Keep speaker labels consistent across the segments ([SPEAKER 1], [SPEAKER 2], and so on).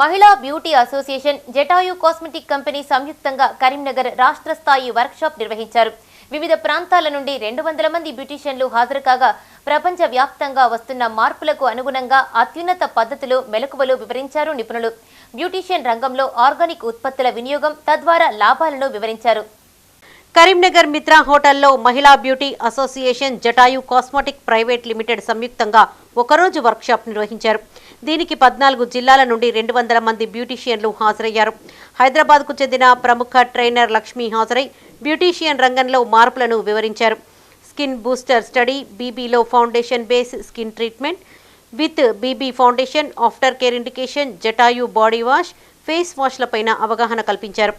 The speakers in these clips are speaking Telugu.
[SPEAKER 1] మహిళా beauty association Jatayu cosmetic company సంయుక్తంగా కరీంనగర్ రాష్ట్ర స్థాయి వర్క్షాప్ నిర్వహించారు. వివిధ ప్రాంతాల నుండి రెండు వందల మంది బ్యూటీషియన్లు హాజరు కాగా ప్రపంచ వ్యాప్తంగా వస్తున్న మార్పులకు అనుగుణంగా అత్యున్నత పద్ధతులు మెలకువలు వివరించారు నిపుణులు. బ్యూటీషియన్ రంగంలో ఆర్గానిక్ ఉత్పత్తుల వినియోగం తద్వారా లాభాలను వివరించారు.
[SPEAKER 2] కరీంనగర్ మిత్రా హోటల్లో మహిళా beauty association Jatayu cosmetic private limited సంయుక్తంగా ఒకరోజు వర్క్షాప్ నిర్వహించారు. దీనికి పద్నాలుగు జిల్లాల నుండి రెండు వందల మంది బ్యూటీషియన్లు హాజరయ్యారు. హైదరాబాద్కు చెందిన ప్రముఖ ట్రైనర్ లక్ష్మి హాజరై బ్యూటీషియన్ రంగంలో మార్పులను వివరించారు. Skin booster study బీబీలో foundation base skin treatment with BB foundation after care indication Jatayu body wash face వాష్లపైన అవగాహన కల్పించారు.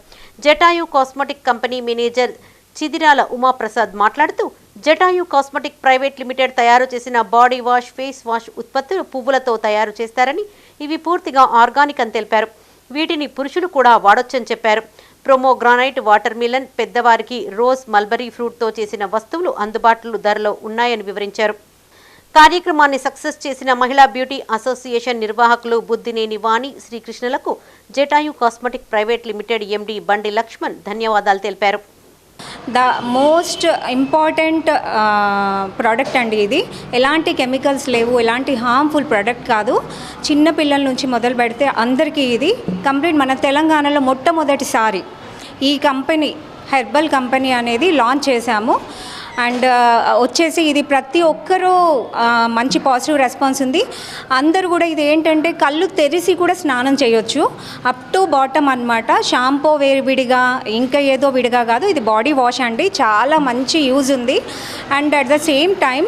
[SPEAKER 2] Jatayu cosmetic company manager Chidirala Umaprasad మాట్లాడుతూ జటాయు కాస్మెటిక్ ప్రైవేట్ లిమిటెడ్ తయారు చేసిన బాడీ వాష్ ఫేస్ వాష్ ఉత్పత్తులు పువ్వులతో తయారు చేస్తారని ఇవి పూర్తిగా ఆర్గానిక్ అని తెలిపారు. వీటిని పురుషులు కూడా వాడొచ్చని చెప్పారు. ప్రోమోగ్రానైట్ వాటర్ మిలన్ పెద్దవారికి రోజ్ మల్బరీ ఫ్రూట్తో చేసిన వస్తువులు అందుబాటులో ధరలో ఉన్నాయని వివరించారు. కార్యక్రమాన్ని సక్సెస్ చేసిన మహిళా బ్యూటీ అసోసియేషన్ నిర్వాహకులు బుద్దినేని Vani శ్రీకృష్ణులకు Jatayu cosmetic private limited MD Bandi Laxman ధన్యవాదాలు తెలిపారు.
[SPEAKER 3] ద మోస్ట్ ఇంపార్టెంట్ ప్రోడక్ట్ అండి ఇది. ఎలాంటి కెమికల్స్ లేవు ఎలాంటి హార్మ్ఫుల్ ప్రోడక్ట్ కాదు. చిన్న పిల్లల నుంచి మొదలు పెడితే అందరికీ ఇది. కంప్లీట్ మన తెలంగాణలో మొట్టమొదటిసారి ఈ కంపెనీ హెర్బల్ కంపెనీ అనేది లాంచ్ చేశాము. అండ్ వచ్చేసి ఇది ప్రతి ఒక్కరూ మంచి పాజిటివ్ రెస్పాన్స్ ఉంది. అందరూ కూడా ఇది ఏంటంటే కళ్ళు తెరిసి కూడా స్నానం చేయొచ్చు. అప్ టు బాటమ్ అనమాట షాంపూ వేరు విడిగా ఇంకా ఏదో విడిగా కాదు. ఇది బాడీ వాష్ అండి. చాలా మంచి యూజ్ ఉంది. And at the same time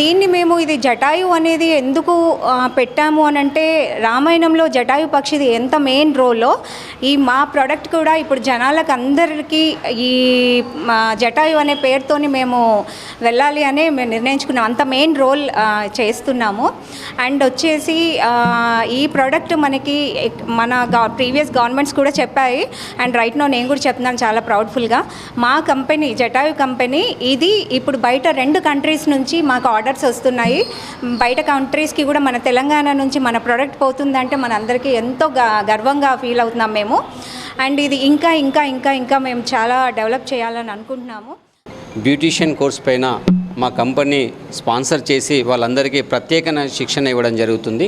[SPEAKER 3] దీన్ని మేము ఇది జటాయు అనేది ఎందుకు పెట్టాము అని అంటే రామాయణంలో జటాయు పక్షిది ఎంత మెయిన్ రోల్లో ఈ మా ప్రోడక్ట్ కూడా ఇప్పుడు జనాలకు అందరికీ ఈ జటాయు అనే పేరుతోని మేము వెళ్ళాలి అని మేము నిర్ణయించుకున్నాం. అంత మెయిన్ రోల్ చేస్తున్నాము. అండ్ వచ్చేసి ఈ ప్రోడక్ట్ మనకి మన ప్రీవియస్ గవర్నమెంట్స్ కూడా చెప్పాయి. అండ్ రైట్ నో నేను కూడా చెప్తున్నాను చాలా ప్రౌడ్ఫుల్గా మా కంపెనీ జటాయు కంపెనీ ఇది ఇప్పుడు బయట రెండు కంట్రీస్ నుంచి మాకు ఆర్డర్స్ వస్తున్నాయి. బయట కంట్రీస్కి కూడా మన తెలంగాణ నుంచి మన ప్రోడక్ట్ పోతుందంటే మన అందరికీ ఎంతో గ- గర్వంగా ఫీల్ అవుతున్నాం మేము. అండ్ ఇది ఇంకా ఇంకా ఇంకా ఇంకా మేము చాలా డెవలప్ చేయాలని అనుకుంటున్నాము.
[SPEAKER 4] బ్యూటీషియన్ కోర్స్ పైన మా కంపెనీ స్పాన్సర్ చేసి వాళ్ళందరికీ ప్రత్యేకమైన శిక్షణ ఇవ్వడం జరుగుతుంది.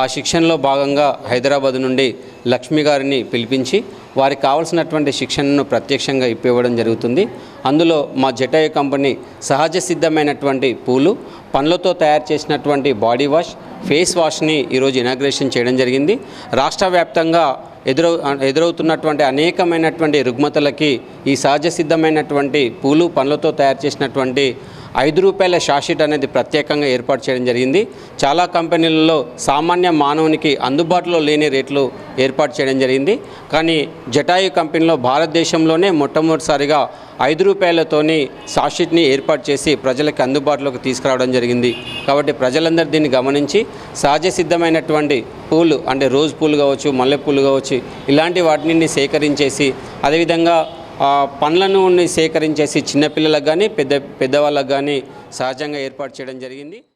[SPEAKER 4] ఆ శిక్షణలో భాగంగా హైదరాబాద్ నుండి లక్ష్మి గారిని పిలిపించి వారికి కావాల్సినటువంటి శిక్షణను ప్రత్యక్షంగా ఇప్పివ్వడం జరుగుతుంది. అందులో మా జటాయు కంపెనీ సహజ సిద్ధమైనటువంటి పూలు పండ్లతో తయారు చేసినటువంటి బాడీ వాష్ ఫేస్ వాష్ని ఈరోజు ఇనాగ్రేషన్ చేయడం జరిగింది. రాష్ట్ర వ్యాప్తంగా ఎదురవు ఎదురవుతున్నటువంటి అనేకమైనటువంటి రుగ్మతలకి ఈ సహజ సిద్ధమైనటువంటి పూలు పండ్లతో తయారు చేసినటువంటి ఐదు రూపాయల షాషీట్ అనేది ప్రత్యేకంగా ఏర్పాటు చేయడం జరిగింది. చాలా కంపెనీలలో సామాన్య మానవునికి అందుబాటులో లేని రేట్లు ఏర్పాటు చేయడం జరిగింది. కానీ జటాయు కంపెనీలో భారతదేశంలోనే మొట్టమొదటిసారిగా ఐదు రూపాయలతోని సాషిట్ని ఏర్పాటు చేసి ప్రజలకు అందుబాటులోకి తీసుకురావడం జరిగింది. కాబట్టి ప్రజలందరూ దీన్ని గమనించి సహజ సిద్ధమైనటువంటి పూలు అంటే రోజ్ పూలు కావచ్చు మల్లెపూలు కావచ్చు ఇలాంటి వాటిని సేకరించేసి అదేవిధంగా పండ్లను సేకరించేసి చిన్నపిల్లలకు కానీ పెద్ద పెద్దవాళ్ళకు కానీ సహజంగా ఏర్పాటు చేయడం జరిగింది.